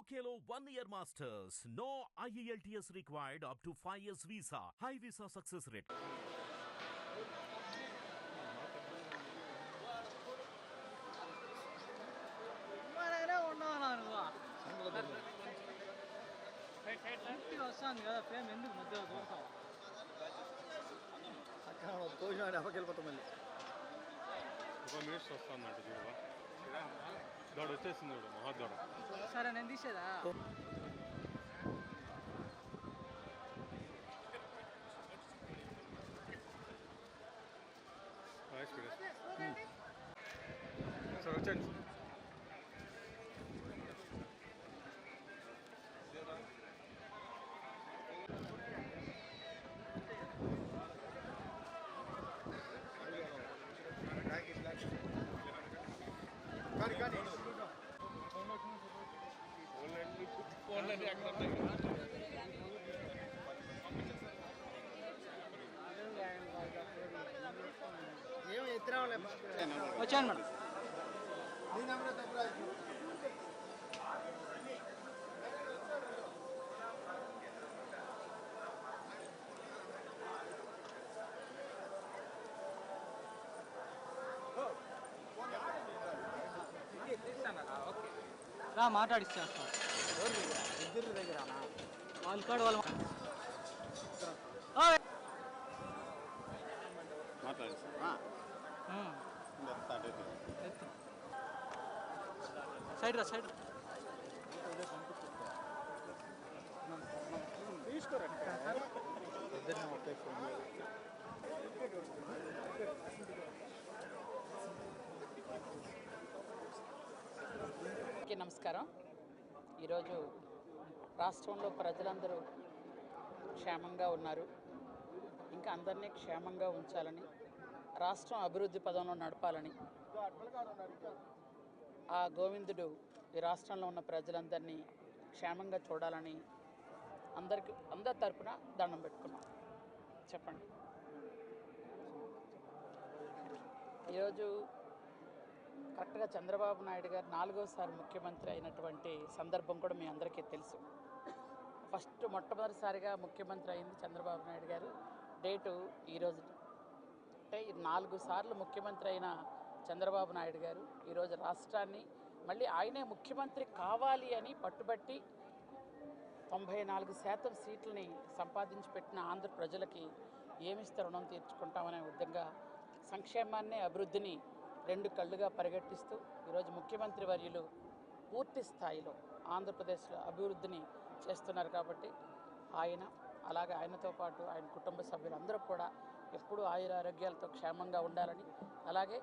UKLO one year masters. No E IELTS required up to 5 years visa. High visa success rate. మరనే ఉండవు నువ్వు ఇంటికి వస్తుంది కదా fame ఎందుకు మధ్యలో దూరతావు అక్కడ తోసిన ఎవరికి వెళ్ళిపోతాం మళ్ళీ ఒక మినిట్స్ వస్తుందంట చూడవా దోడ వచ్చేసింది చూడు మహాదోడ సరే నేను తీసేదా? సార్ వచ్చండి కానీ కానీ. ఫోన్లన్నీ అక్కడ ఉన్నాయి వచ్చాను మేడం. రా సైడ్ రా సైడ్ నమస్కారం. ఈరోజు రాష్ట్రంలో ప్రజలందరూ క్షేమంగా ఉన్నారు. ఇంకా అందరినీ క్షేమంగా ఉంచాలని రాష్ట్రం అభివృద్ధి పదంలో నడపాలని ఆ గోవిందుడు ఈ రాష్ట్రంలో ఉన్న ప్రజలందరినీ క్షేమంగా చూడాలని అందరికి అందరి తరపున దండం పెట్టుకున్నాం. చెప్పండి. ఈరోజు కరెక్ట్గా చంద్రబాబు నాయుడు గారు నాలుగోసారి ముఖ్యమంత్రి అయినటువంటి సందర్భం కూడా మీ అందరికీ తెలుసు. ఫస్ట్ మొట్టమొదటిసారిగా ముఖ్యమంత్రి అయింది చంద్రబాబు నాయుడు గారు. డేటు ఈరోజు అంటే నాలుగు సార్లు ముఖ్యమంత్రి అయిన చంద్రబాబు నాయుడు గారు ఈరోజు రాష్ట్రాన్ని మళ్ళీ ఆయనే ముఖ్యమంత్రి కావాలి అని పట్టుబట్టి తొంభై నాలుగు శాతం సీట్లని సంపాదించి పెట్టిన ఆంధ్ర ప్రజలకి ఏమిస్తే రుణం తీర్చుకుంటామనే విధంగా సంక్షేమాన్ని అభివృద్ధిని రెండు కళ్ళుగా పరిగెట్టిస్తూ ఈరోజు ముఖ్యమంత్రి వర్యులు పూర్తి స్థాయిలో ఆంధ్రప్రదేశ్లో అభివృద్ధిని చేస్తున్నారు కాబట్టి ఆయన అలాగే ఆయనతో పాటు ఆయన కుటుంబ సభ్యులందరూ కూడా ఎప్పుడూ ఆయుర ఆరోగ్యాలతో క్షేమంగా ఉండాలని అలాగే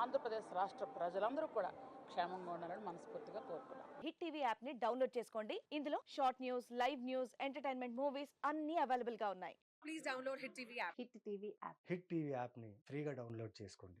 ఆంధ్రప్రదేశ్ రాష్ట్ర ప్రజలందరూ కూడా క్షేమంగా ఉండాలని మనస్ఫూర్తిగా కోరుకున్నాను హిట్ టీవీ యాప్ని డౌన్లోడ్ చేసుకోండి. ఇందులో short news live news entertainment movies అన్ని అవైలబుల్గా ఉన్నాయి హిట్ టీవీ యాప్ని ఫ్రీగా డౌన్లోడ్ చేసుకోండి.